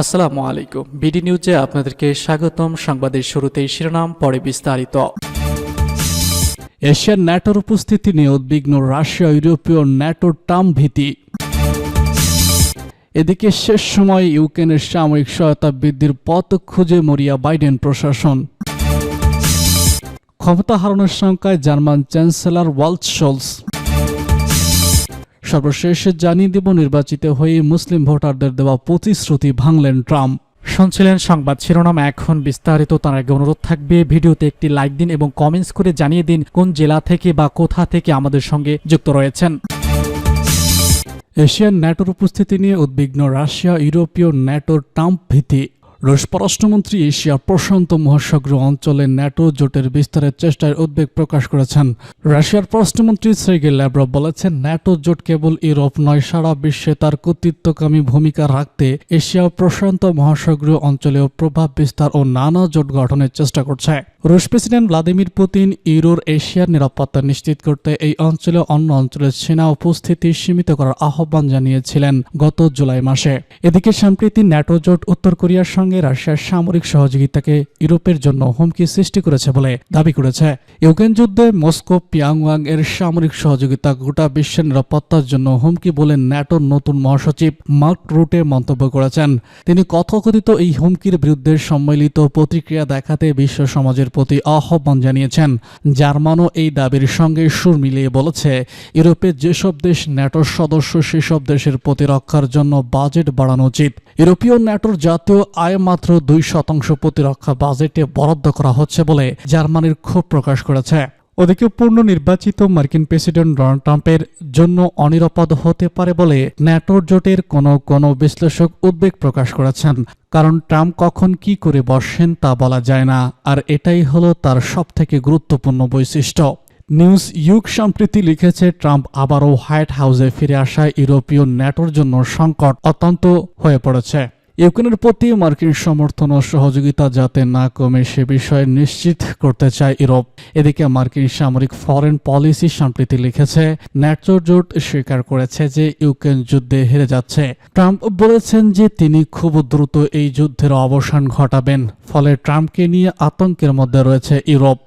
আসসালামু আলাইকুম। বিডি নিউজে আপনাদেরকে স্বাগতম। সংবাদের শুরুতেই শিরোনাম, পরে বিস্তারিত। এশিয়ার ন্যাটোর উপস্থিতি নিয়ে উদ্বিগ্ন রাশিয়া, ইউরোপীয় ন্যাটোর টাম ভীতি এদিকে শেষ সময় ইউক্রেনের সামরিক সহায়তা বৃদ্ধির পথ খুঁজে মরিয়া বাইডেন প্রশাসন। ক্ষমতা হারানোর সংখ্যায় জার্মান চ্যান্সেলর ওয়ালস শোলস। সর্বশেষ জানিয়ে দেব নির্বাচিত হয়ে মুসলিম ভোটারদের দেওয়া প্রতিশ্রুতি ভাঙলেন ট্রাম্প। শুনছিলেন সংবাদ শিরোনাম এখন বিস্তারিত তার আগে অনুরোধ থাকবে ভিডিওতে একটি লাইক দিন এবং কমেন্টস করে জানিয়ে দিন কোন জেলা থেকে বা কোথা থেকে আমাদের সঙ্গে যুক্ত রয়েছেন। এশিয়ান ন্যাটোর উপস্থিতি নিয়ে উদ্বিগ্ন রাশিয়া ইউরোপীয় ন্যাটোর ট্রাম্প ভীতি। রুশ পররাষ্ট্রমন্ত্রী এশিয়া প্রশান্ত মহাসাগর অঞ্চলে ন্যাটো জোটের বিস্তারের চেষ্টায় উদ্বেগ প্রকাশ করেছেন। রাশিয়ার পররাষ্ট্রমন্ত্রী সেগে ল্যাব্রভ বলেছেন, ন্যাটো জোট কেবল ইউরোপ নয়, সারা বিশ্বে তার কর্তৃত্বকামী ভূমিকা রাখতে এশিয়া প্রশান্ত মহাসাগরীয় অঞ্চলেও প্রভাব বিস্তার ও নানা জোট গঠনের চেষ্টা করছে। রুশ প্রেসিডেন্ট ভ্লাদিমির পুতিন ইউরোর এশিয়ার নিরাপত্তা নিশ্চিত করতে এই অঞ্চলে অন্য অঞ্চলের সেনা উপস্থিতি সীমিত করার আহ্বান জানিয়েছিলেন গত জুলাই মাসে। এদিকে সম্প্রতি ন্যাটো জোট উত্তর কোরিয়ার সঙ্গে রাশিয়ার সামরিক সহযোগিতাকে ইউরোপের জন্য হুমকি সৃষ্টি করেছে বলে দাবি করেছে। ইউক্রেন যুদ্ধে মস্কো পিয়াংওয়াং এর সামরিক সহযোগিতা গোটা বিশ্বের নিরাপত্তার জন্য হুমকি বলে ন্যাটোর নতুন মহাসচিব মার্ক রুটে মন্তব্য করেছেন। তিনি কথকথিত এই হুমকির বিরুদ্ধে সম্মিলিত প্রতিক্রিয়া দেখাতে বিশ্ব সমাজের প্রতি আহ্বান জানিয়েছেন। জার্মানও এই দাবির সঙ্গে সুর মিলিয়ে বলেছে, ইউরোপের যেসব দেশ ন্যাটোর সদস্য, সেসব দেশের প্রতিরক্ষার জন্য বাজেট বাড়ানো উচিত। ইউরোপীয় ন্যাটোর জাতীয় আয় মাত্র দুই শতাংশ প্রতিরক্ষা বাজেটে বরাদ্দ করা হচ্ছে বলে জার্মানির ক্ষোভ প্রকাশ করেছে। ওদিকে পূর্ণ নির্বাচিত মার্কিন প্রেসিডেন্ট ডোনাল্ড ট্রাম্পের জন্য অনিরাপদ হতে পারে বলে ন্যাটোর জোটের কোনো কোনো বিশ্লেষক উদ্বেগ প্রকাশ করেছেন। কারণ ট্রাম্প কখন কি করে বসেন তা বলা যায় না, আর এটাই হলো তার সবথেকে গুরুত্বপূর্ণ বৈশিষ্ট্য। নিউজ ইউক সম্প্রীতি লিখেছে, ট্রাম্প আবারও হোয়াইট হাউসে ফিরে আসা ইউরোপীয় ন্যাটোর জন্য সংকট অত্যন্ত হয়ে পড়েছে। ইউক্রেনের প্রতি মার্কিন সমর্থন ও সহযোগিতা যাতে না কমে সে বিষয়ে নিশ্চিত করতে চায় ইউরোপ। এদিকে মার্কিন সামরিক ফরেন পলিসি সম্প্রীতি লিখেছে ন্যাটো জোট স্বীকার করেছে যে ইউক্রেন যুদ্ধে হেরে যাচ্ছে। ট্রাম্প বলেছেন যে তিনি খুব দ্রুত এই যুদ্ধের অবসান ঘটাবেন, ফলে ট্রাম্পকে নিয়ে আতঙ্কের মধ্যে রয়েছে ইউরোপ।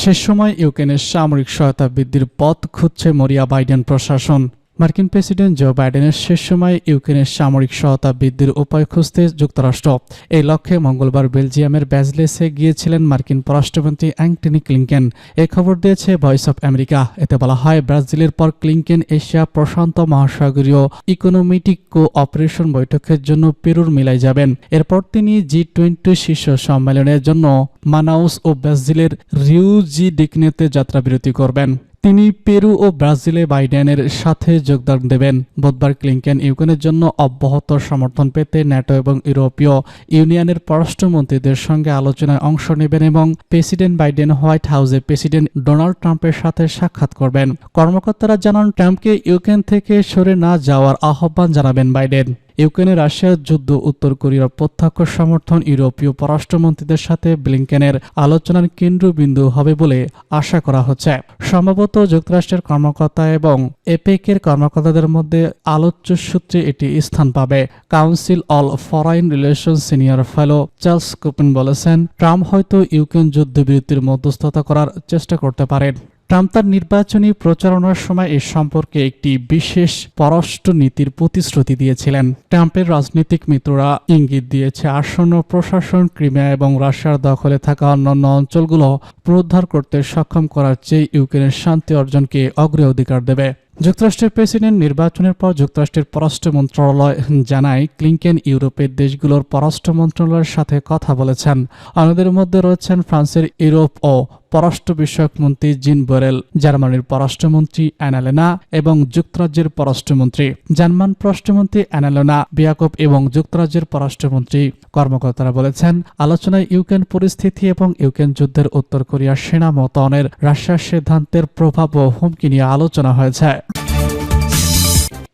সে সময় ইউক্রেনের সামরিক সহায়তা বৃদ্ধির পথ খুঁজছে মরিয়া বাইডেন প্রশাসন। মার্কিন প্রেসিডেন্ট জো বাইডেনের শেষ সময় ইউক্রেনের সামরিক সহায়তা বৃদ্ধির উপায় খুঁজতে যুক্তরাষ্ট্র। এই লক্ষ্যে মঙ্গলবার বেলজিয়ামের ব্যাজলেসে গিয়েছিলেন মার্কিন পররাষ্ট্রমন্ত্রী অ্যান্টনি ক্লিংকেন। এ খবর দিয়েছে ভয়েস অব আমেরিকা। এতে বলা হয়, ব্রাজিলের পর ক্লিংকেন এশিয়া প্রশান্ত মহাসাগরীয় ইকোনমিটিক কো অপারেশন বৈঠকের জন্য পেরুর মিলাই যাবেন। এরপর তিনি জি টোয়েন্টি শীর্ষ সম্মেলনের জন্য মানাউস ও ব্রাজিলের রিউ জি ডিকনেতে যাত্রাবিরতি করবেন। তিনি পেরু ও ব্রাজিলে বাইডেনের সাথে যোগদান দেবেন। বুধবার ক্লিংকেন ইউক্রেনের জন্য অব্যাহত সমর্থন পেতে ন্যাটো এবং ইউরোপীয় ইউনিয়নের পররাষ্ট্রমন্ত্রীদের সঙ্গে আলোচনায় অংশ নেবেন এবং প্রেসিডেন্ট বাইডেন, হোয়াইট হাউসে প্রেসিডেন্ট ডোনাল্ড ট্রাম্পের সাথে সাক্ষাৎ করবেন। কর্মকর্তারা জানান, ট্রাম্পকে ইউক্রেন থেকে সরে না যাওয়ার আহ্বান জানাবেন বাইডেন। ইউক্রেনে রাশিয়ার যুদ্ধ উত্তর কোরিয়ার প্রত্যক্ষ সমর্থন ইউরোপীয় পররাষ্ট্রমন্ত্রীদের সাথে ব্লিংকেনের আলোচনার কেন্দ্রবিন্দু হবে বলে আশা করা হচ্ছে। সম্ভবত যুক্তরাষ্ট্রের কর্মকর্তা এবং এপেকের কর্মকর্তাদের মধ্যে আলোচ্য সূত্রে এটি স্থান পাবে। Council all Foreign Relation senior fellow Charles Kupchan বলেছেন, ট্রাম্প হয়তো ইউক্রেন যুদ্ধবিরতির মধ্যস্থতা করার চেষ্টা করতে পারেন। ট্রাম্প তার নির্বাচনী প্রচারণার সময় এ সম্পর্কে একটি বিশেষ পররাষ্ট্র নীতির প্রতিশ্রুতি দিয়েছিলেন। ট্রাম্পের রাজনৈতিক মিত্ররা ইঙ্গিত দিয়েছে, আসন্ন প্রশাসন ক্রিমিয়া এবং রাশিয়ার দখলে থাকা অন্যান্য অঞ্চলগুলো পুনরুদ্ধার করতে সক্ষম করার চেয়ে ইউক্রেনের শান্তি অর্জনকে অগ্রাধিকার দেবে। যুক্তরাষ্ট্রের প্রেসিডেন্ট নির্বাচনের পর যুক্তরাষ্ট্রের পররাষ্ট্র মন্ত্রণালয় জানায় ক্লিংকেন ইউরোপের দেশগুলোর পররাষ্ট্র মন্ত্রণালয়ের সাথে কথা বলেছেন। অন্যদের মধ্যে রয়েছেন ফ্রান্সের ইউরোপ ও পররাষ্ট্র বিষয়ক মন্ত্রী জিন বোরেল, জার্মানির পররাষ্ট্রমন্ত্রী অ্যানালেনা এবং যুক্তরাজ্যের পররাষ্ট্রমন্ত্রী। জার্মান পররাষ্ট্রমন্ত্রী অ্যানালেনা বিয়াকব এবং যুক্তরাজ্যের পররাষ্ট্রমন্ত্রী কর্মকর্তারা বলেছেন, আলোচনায় ইউক্রেন পরিস্থিতি এবং ইউক্রেন যুদ্ধের উত্তর কোরিয়ার সেনা মোতায়েনের, রাশিয়ার সিদ্ধান্তের প্রভাব ও হুমকি নিয়ে আলোচনা হয়েছে।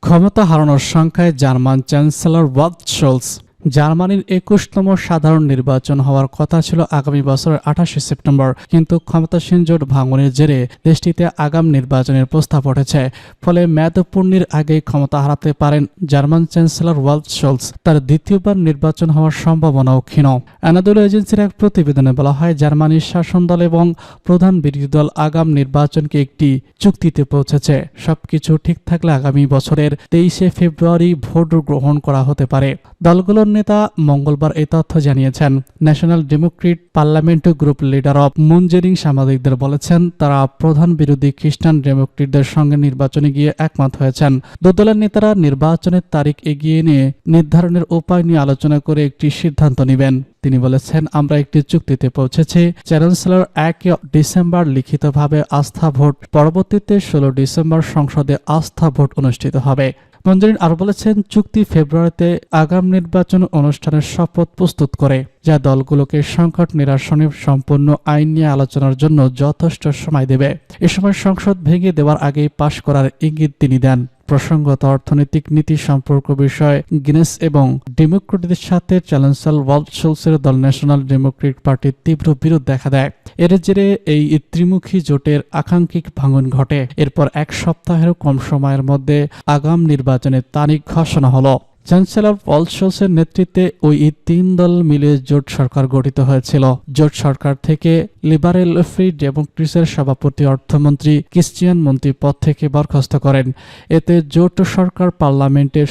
ক্ষমতা হারানোর সংখ্যায় জার্মান চ্যান্সেলর ওয়াদ শোলস জার্মানির একুশতম সাধারণ নির্বাচন হওয়ার কথা ছিল আগামী বছরের আঠাশে সেপ্টেম্বর। কিন্তু ক্ষমতাসীন জোট ভাঙনের জেরে দেশটিতে আগাম নির্বাচনের প্রস্তাব উঠেছে। ফলে মেয়াদপূর্ণির আগেই ক্ষমতা হারাতে পারেন জার্মান চ্যান্সেলর ওয়ালফ শোলস। তার দ্বিতীয়বার নির্বাচন হওয়ার সম্ভাবনাও ক্ষীণ। অ্যানাদোল এজেন্সির এক প্রতিবেদনে বলা হয়, জার্মানির শাসন দল এবং প্রধান বিরোধী দল আগাম নির্বাচনকে একটি চুক্তিতে পৌঁছেছে। সবকিছু ঠিক থাকলে আগামী বছরের তেইশে ফেব্রুয়ারি ভোট গ্রহণ করা হতে পারে। দলগুলোর নেতা মঙ্গলবার এই তথ্য জানিয়েছেন। National Democrat Parliament group leader of মুনজেরিং সাংবাদিকদের বলেছেন, তারা প্রধান বিরোধী খ্রিস্টান ডেমোক্রেটদের সঙ্গে নির্বাচনে গিয়ে একমত হয়েছেন। দুদলের নেতারা নির্বাচনের তারিখ এগিয়ে নিয়ে নির্ধারণের উপায় নিয়ে আলোচনা করে একটি সিদ্ধান্ত নেবেন। তিনি বলেছেন, আমরা একটি চুক্তিতে পৌঁছেছি। চ্যান্সেলর এক ডিসেম্বর লিখিতভাবে আস্থা ভোট। পরবর্তীতে ষোলো ডিসেম্বর সংসদে আস্থা ভোট অনুষ্ঠিত হবে। মঞ্জুরিন আরও বলেছেন, চুক্তি ফেব্রুয়ারিতে আগাম নির্বাচন অনুষ্ঠানের শপথ প্রস্তুত করে, যা দলগুলোকে সংকট নিরসনে সম্পূর্ণ আইন নিয়ে আলোচনার জন্য যথেষ্ট সময় দেবে। এ সময় সংসদ ভেঙে দেওয়ার আগেই পাশ করার ইঙ্গিত তিনি দেন। প্রসঙ্গত অর্থনৈতিক নীতি সম্পর্ক বিষয়ে গিনেস এবং ডেমোক্রেটদের সাথে চ্যালেঞ্জাল ওয়ার্ল্ড সোলসের দল ন্যাশনাল ডেমোক্রেট পার্টির তীব্র বিরোধ দেখা দেয়। এর জেরে এই ত্রিমুখী জোটের আকাঙ্ক্ষিক ভাঙন ঘটে। এরপর এক সপ্তাহেরও কম সময়ের মধ্যে আগাম নির্বাচনের তারিখ ঘোষণা হলো। চ্যান্সেলর পলসোসের নেতৃত্বে ওই তিন দল মিলে জোট সরকার গঠিত হয়েছিল। জোট সরকার থেকে লিবারেল ফ্রি ডেমোক্রেসের সভাপতি অর্থমন্ত্রী ক্রিশ্চিয়ান মন্ত্রী পদ থেকে বরখাস্ত করেন। এতে জোট সরকার পার্লামেন্টের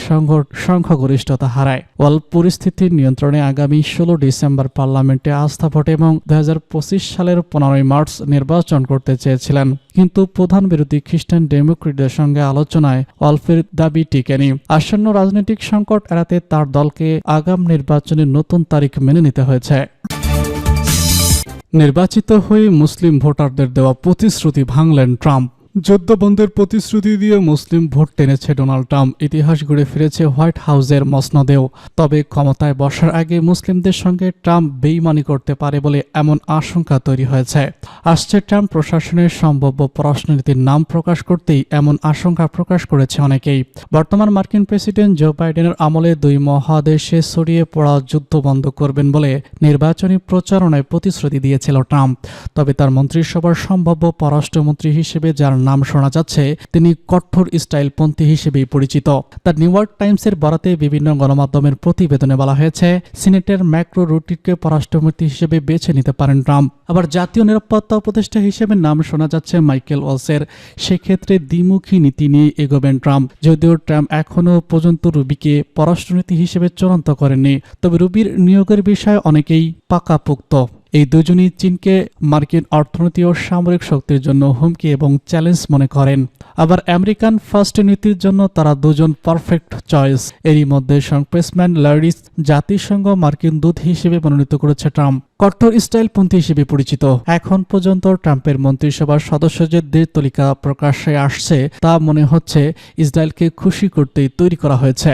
সংখ্যাগরিষ্ঠতা হারায়। ওয়াল পরিস্থিতি নিয়ন্ত্রণে আগামী ষোলো ডিসেম্বর পার্লামেন্টে আস্থা ভোট এবং দু হাজার পঁচিশ সালের পনেরোই মার্চ নির্বাচন করতে চেয়েছিলেন। কিন্তু প্রধান বিরোধী খ্রিস্টান ডেমোক্রেটদের সঙ্গে আলোচনায় অল্পের দাবি টিকেনি। আসন্ন রাজনৈতিক সংকট এড়াতে তার দলকে আগাম নির্বাচনের নতুন তারিখ মেনে নিতে হয়েছে। নির্বাচিত হয়ে মুসলিম ভোটারদের দেওয়া প্রতিশ্রুতি ভাঙলেন ট্রাম্প। যুদ্ধবন্ধের প্রতিশ্রুতি দিয়ে মুসলিম ভোট টেনেছে ডোনাল্ড ট্রাম্প। ইতিহাস ঘুরে ফিরেছে হোয়াইট হাউসের মসনদেও। তবে ক্ষমতায় বসার আগে মুসলিমদের সঙ্গে ট্রাম্প বেইমানি করতে পারে বলে এমন আশঙ্কা তৈরি হয়েছে। আসছে ট্রাম্প প্রশাসনের সম্ভাব্য পররাষ্ট্রনীতির নাম প্রকাশ করতেই এমন আশঙ্কা প্রকাশ করেছে অনেকেই। বর্তমান মার্কিন প্রেসিডেন্ট জো বাইডেনের আমলে দুই মহাদেশে ছড়িয়ে পড়া যুদ্ধ বন্ধ করবেন বলে নির্বাচনী প্রচারণায় প্রতিশ্রুতি দিয়েছিল ট্রাম্প। তবে তার মন্ত্রিসভার সম্ভাব্য পররাষ্ট্রমন্ত্রী হিসেবে যার নাম শোনা যাচ্ছে, তিনি কঠোর স্টাইলপন্থী হিসেবেই পরিচিত। তার নিউ ইয়র্ক টাইমসের বরাতে বিভিন্ন গণমাধ্যমের প্রতিবেদনে বলা হয়েছে, সিনেটের ম্যাক্রো রুটিকে পররাষ্ট্রমন্ত্রী হিসেবে বেছে নিতে পারেন ট্রাম্প। আবার জাতীয় নিরাপত্তা উপদেষ্টা হিসেবে নাম শোনা যাচ্ছে মাইকেল ওয়ালসের। সেক্ষেত্রে দ্বিমুখী নীতি নিয়ে এগোবেন ট্রাম্প, যদিও ট্রাম্প এখনও পর্যন্ত রুবিকে পররাষ্ট্রনীতি হিসেবে চূড়ান্ত করেননি। তবে রুবির নিয়োগের বিষয়ে অনেকেই পাকাপোক্ত। এই দুজনই চীনকে মার্কিন অর্থনীতি ও সামরিক শক্তির জন্য হুমকি এবং চ্যালেঞ্জ মনে করেন। আবার আমেরিকান ফার্স্ট নীতির জন্য তারা দুজন পারফেক্ট চয়েস। এরই মধ্যে সংপ্রেসম্যান লারিস জাতিসংঘ মার্কিন দূত হিসেবে মনোনীত করেছে ট্রাম্প। কট্টর স্টাইলপন্থী হিসেবে পরিচিত। এখন পর্যন্ত ট্রাম্পের মন্ত্রিসভার সদস্যদের যে তালিকা প্রকাশ্যে আসছে, তা মনে হচ্ছে ইসরায়েলকে খুশি করতেই তৈরি করা হয়েছে।